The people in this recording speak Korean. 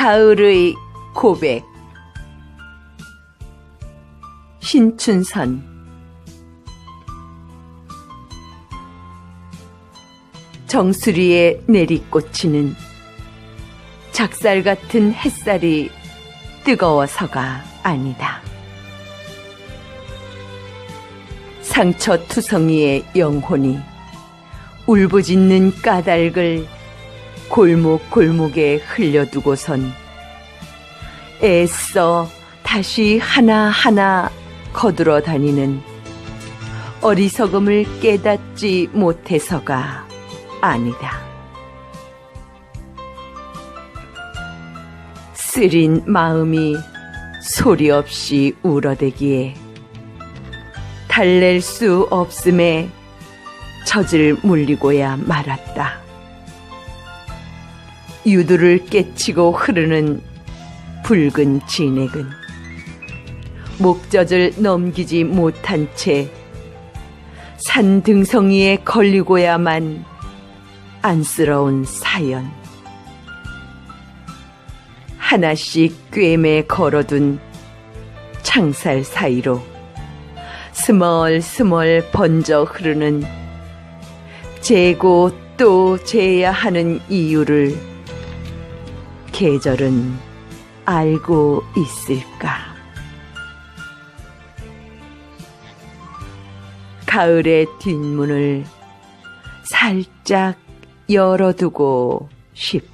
가을의 고백 신춘선 정수리에 내리꽂히는 작살 같은 햇살이 뜨거워서가 아니다. 상처 투성이의 영혼이 울부짖는 까닭을 골목 골목에 흘려두고선 애써 다시 하나하나 거들어 다니는 어리석음을 깨닫지 못해서가 아니다. 쓰린 마음이 소리 없이 울어대기에 달랠 수 없음에 젖을 물리고야 말았다. 유두를 깨치고 흐르는 붉은 진액은 목젖을 넘기지 못한 채 산 등성이에 걸리고야만 안쓰러운 사연. 하나씩 꿰매 걸어둔 창살 사이로 스멀스멀 번져 흐르는 재고 또 재야 하는 이유를 계절은 알고 있을까? 가을의 뒷문을 살짝 열어두고 싶다.